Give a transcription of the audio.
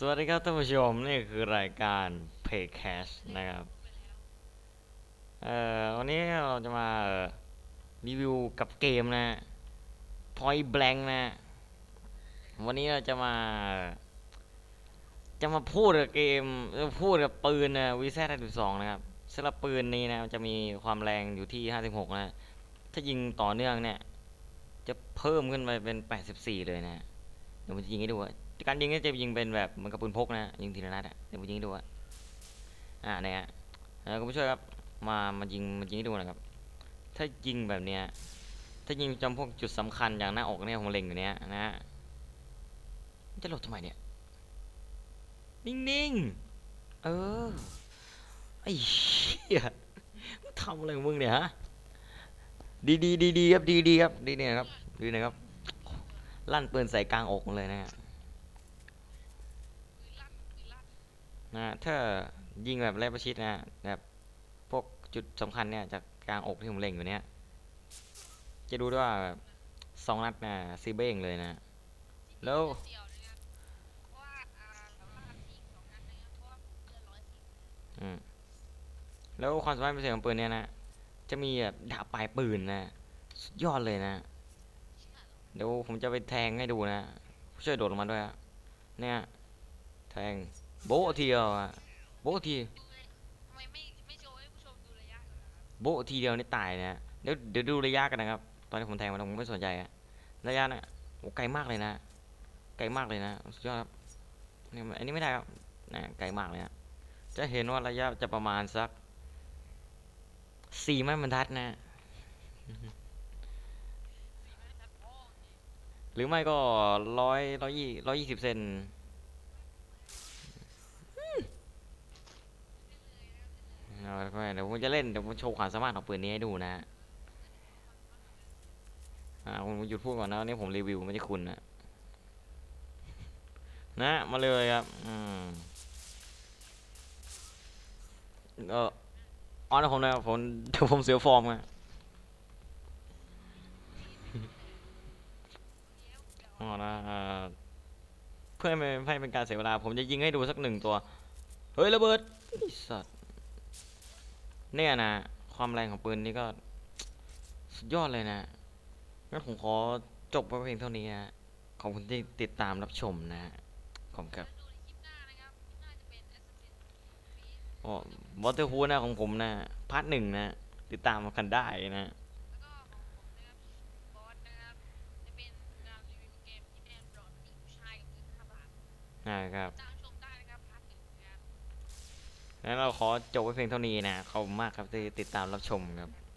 สวัสดีครับท่านผู้ชมนี่คือรายการ Paycast นะครับ เอ่อวันนี้เราจะมารีวิวกับเกมนะ Point Blank นะ วันนี้เราจะมา จะมาพูดกับเกมจะพูดกับปืนนะวีแซดสองนะครับสำหรับปืนนี้นะมันจะมีความแรงอยู่ที่ 56 นะ ถ้ายิงต่อเนื่องเนี่ย จะเพิ่มขึ้นไปเป็น 84 เลยนะ เดี๋ยวผมจะยิงให้ดูอะ การยิงเนี่ยจะยิงเป็นแบบเหมันกับปืนพกนะยิงทีละนัดอะเดี๋ยวผมยิงให้ดูอะอ่าเนี่ยฮะแล้วคุณผู้ชมครับมามายิงมายิงให้ดูนะครับ ถ้ายิงแบบเนี้ยถ้ายิงจำพวกจุดสำคัญอย่างหน้าอกเนี่ยผมเล็งอยู่เนี้ยนะฮะจะหลบทำไมเนี่ยนิ่งๆเออไอ้เหี้ยมึงทำอะไรของมึงเนี่ยฮะดีดีดีดีครับดีดีครับดีเนี่ยครับดีนะครับลั่นปืนใส่กลางอกเลยนะฮะ นะถ้ายิงแบบแรประชิดนะแบบพวกจุดสำคัญเนี่ยจากกลางอกที่ผมเล็งอยู่เนี้ยจะดูด้วยว่าสองนัดนะซีเบ้งเลยนะ แล้วแล้วความสามารถพิเศษของปืนเนี่ยนะ จะมีแบบดาบปลายปืนนะสุดยอดเลยนะ เดี๋ยวผมจะไปแทงให้ดูนะช่วยโดดลงมาด้วยอะเนี่ย แทง โบะทีเดียวอะโบะทีดูเลยทำไมไม่ไม่โชว์ให้ผู้ชมดูระยะก่อนนะครับโบะทีเดียวนี่ตายนะเดี๋ยวเดี๋ยวดูระยะกันนะครับ ตอนที่ผมแทงมันผมไม่สนใจอะระยะน่ะโอ้ไกลมากเลยนะไกลมากเลยนะสุดยอดครับนี่อันนี้ไม่ได้ครับนะไกลมากเลยนะจะเห็นว่าระยะจะประมาณสักสี่ไม้บรรทัดนะสี่ไม่ทัดพ่อนี่หรือไม่ก็ร้อยร้อยยี่ร้อยยี่สิบเซน เอาละก็เดี๋ยวผมจะเล่นเดี๋ยวผมโชว์ความสามารถของปืนนี้ให้ดูนะอ่าคุณหยุดพูดก่อนนะนี่ผมรีวิวไม่ใช่คุณนะนะมาเลยครับอืมเออออนผมนะผมเดี๋ยวผมเสียฟอร์มอะอ๋อนะอ่าเพื่อไม่ให้เป็นการเสียเวลา ผมจะยิงให้ดูสักหนึ่งตัว เฮ้ย ระเบิดสัตว์ เนี่ยนะ ความแรงของปืนนี่ก็สุดยอดเลยนะ งั้นผมขอจบไปเพียงเท่านี้นะขอบคุณที่ติดตามรับชมนะขอบคุณครับแล้วดูในคลิปหน้านะครับคลิปหน้าจะเป็น Assassin's Creed อ๋อวอเตอร์ฮูนะของผมนะพาร์ทหนึ่งนะ ติดตามกันได้นะแล้วก็ของผมนะครับบอสนะครับจะเป็นการรีวิวเกมที่แอนดรอยผู้ชายกับผู้หญิงห้าบาทนะครับจ้างชมได้นะครับพาร์ทหนึ่งนะครับ งั้นเราขอจบไว้เพียงเท่านี้นะขอบคุณมากครับที่ติดตามรับชมครับ